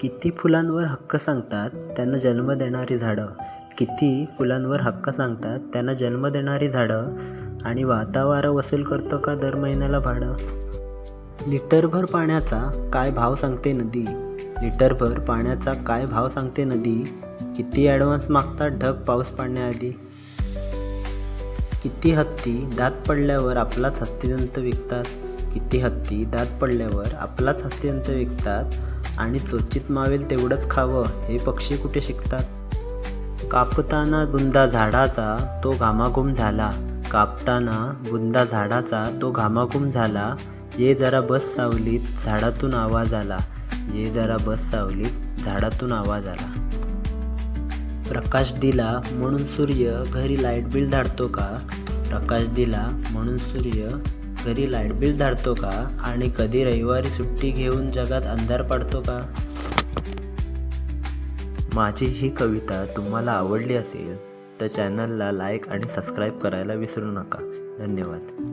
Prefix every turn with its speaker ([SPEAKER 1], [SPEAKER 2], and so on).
[SPEAKER 1] किती फुलांवर हक्क सांगतात त्यांना जन्म देणारी झाडं. किती फुलांवर हक्क सांगतात त्यांना जन्म देणारी झाडं. आणि वातावरण वसूल करतो का दर महिन्याला भाडं? लिटरभर पाण्याचा काय भाव सांगते नदी? लिटरभर पाण्याचा काय भाव सांगते नदी? किती ॲडव्हान्स मागतात ढग पाऊस पडण्याआधी? किती हत्ती दात पडल्यावर आपलाच हस्तिदंत विकतात? किती हत्ती दात पडल्यावर आपलाच हस्तिदंत विकतात आणि चोचित मावेल तेवढंच खावं हे पक्षी कुठे शिकतात? कापताना बुंदा झाडाचा तो घामाघूम झाला. कापताना बुंदा झाडाचा तो घामाघूम झाला. ये जरा बस सावलीत झाडातून आवाज आला. ये जरा बस सावलीत झाडातून आवाज आला. प्रकाश दिला म्हणून सूर्य घरी लाइट बिल धाडतो का? प्रकाश दिला म्हणून सूर्य घरी लाइट बिल धाडतो का? आणि कधी रविवारी सुट्टी घेऊन जगात अंधार पाडतो का? माझी ही कविता तुम्हाला आवडली असेल तर चॅनलला लाईक आणि सबस्क्राईब करायला विसरू नका. धन्यवाद.